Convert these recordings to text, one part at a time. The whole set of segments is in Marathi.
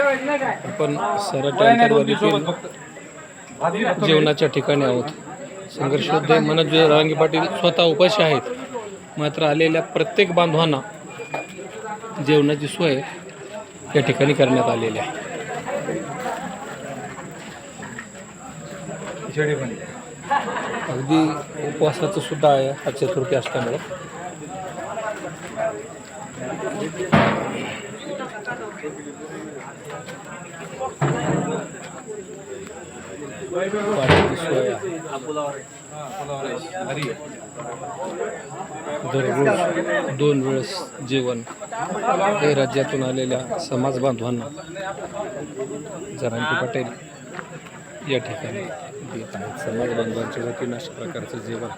आपण सरळ टँकरवर देखील जेवणाच्या ठिकाणी आहोत. संघर्ष योद्धे मनोज रांगे पाटील स्वतः उपाशी आहेत. मात्र आलेल्या प्रत्येक बांधवांना जेवणाची सोय या ठिकाणी करण्यात आलेली आहे. अगदी उपवासाचं सुद्धा आहे. हा चतुर्थी असल्यामुळे. दररोज दोन वेळेस जेवण हे राज्यातून आलेल्या समाज बांधवांना जरांगी पटेल या ठिकाणी देत आहेत. समाज बांधवांच्या वतीनं अशा प्रकारचं जेवण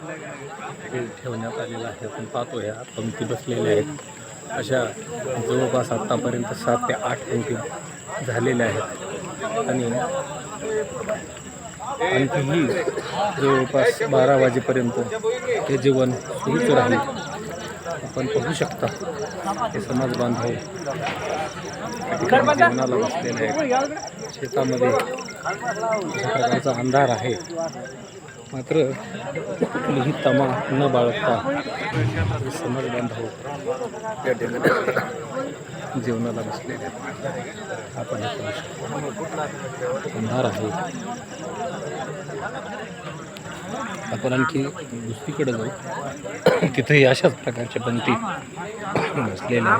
हे ठेवण्यात आलेलं आहे. आपण पाहतो ह्या पंक्ती बसलेल्या आहेत. अशा जवळपास आत्तापर्यंत सात ते आठ पंक्ती झालेल्या आहेत. आणि आणखीही जवळपास बारा वाजेपर्यंत हे जेवण सुरूच राहील. आपण पाहू शकता. हे समाज बांधव जेवणाला बसलेले आहेत. शेतामध्ये अशा प्रकारचा अंधार आहे. मात्र कुठलीही तमा न बाळगता समाज बांधव या ठिकाणी जेवणाला बसलेले आहेत. आपण पाहू शकतो. अंधार आहे. आपण आणखी दुसरीकडे जाऊ तिथेही अशाच प्रकारच्या पंक्ती बसलेल्या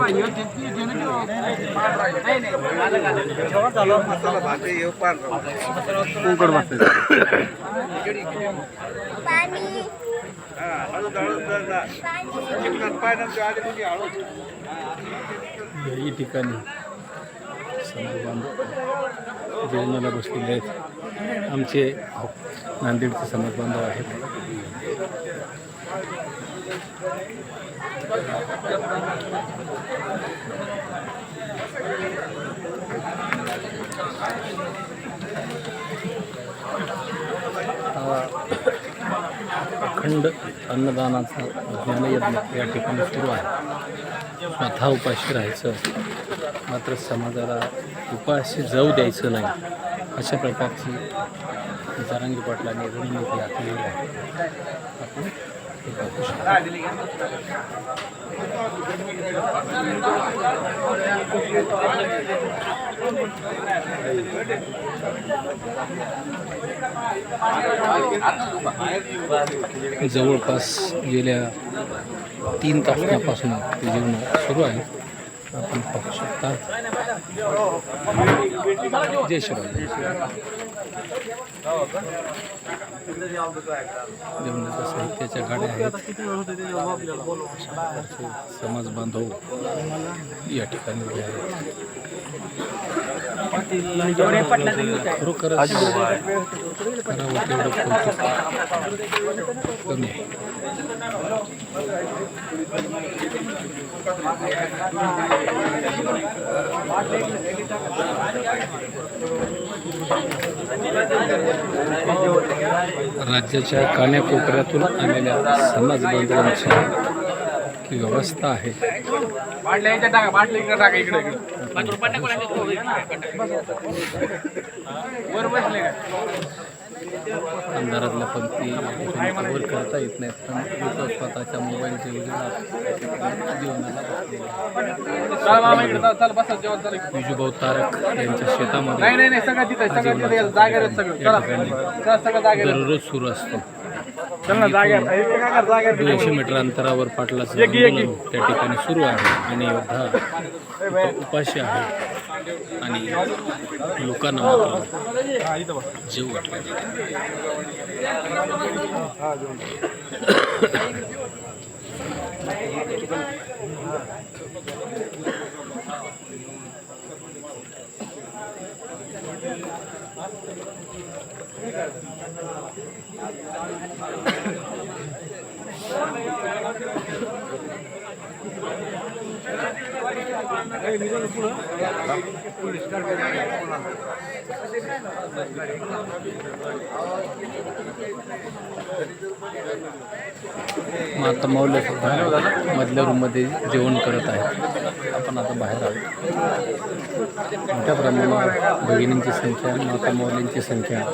याही ठिकाणी समाज बांधव जेवणाला बसलेले आहेत. आमचे नांदेडचे समाज बांधव आहेत. अखंड अन्नदानाचा ज्ञानयज्ञ या ठिकाणी सुरू आहे. स्वतः उपाशी राहायचं. मात्र समाजाला उपाशी जाऊ द्यायचं नाही अशा प्रकारची जरांगी पाटलांनी रणनीती आखलेली आहे. आपण हे पाहू शकतो. जवळपास गेल्या तीन तासापासून ते जेवण सुरू आहे. आपण पाहू शकता. जय शिवराय जेवणाच्या साहित्याच्या गाड्या आहेत. समाज बांधव या ठिकाणी उभे आहेत. खरोखरच करावं तेवढं कौतुक कमी. आहे राज्याच्या कान्याकोपऱ्यातून आलेल्या समाज बांधवांची ही व्यवस्था आहे. अंधारातल्या पंक्ती कव्हर करता येत नाहीत पण लोक स्वतःच्या चालू आहे. विजूभाऊ तारक यांच्या नाही शेतामध्ये. दररोज सुरू असतो दोनशे मीटर अंतरावर पाटला त्या ठिकाणी सुरू आहे. आणि योद्धा उपाशी आहे. आणि लोकांना मात्र जीव वाटला आता मौल्य सुद्धा मधल्या रूममध्ये जेवण करत आहेत. आपण आता बाहेर आहोत. मोठ्या प्रमाणात भगिनींची संख्या माता मौल्यांची संख्या आहे.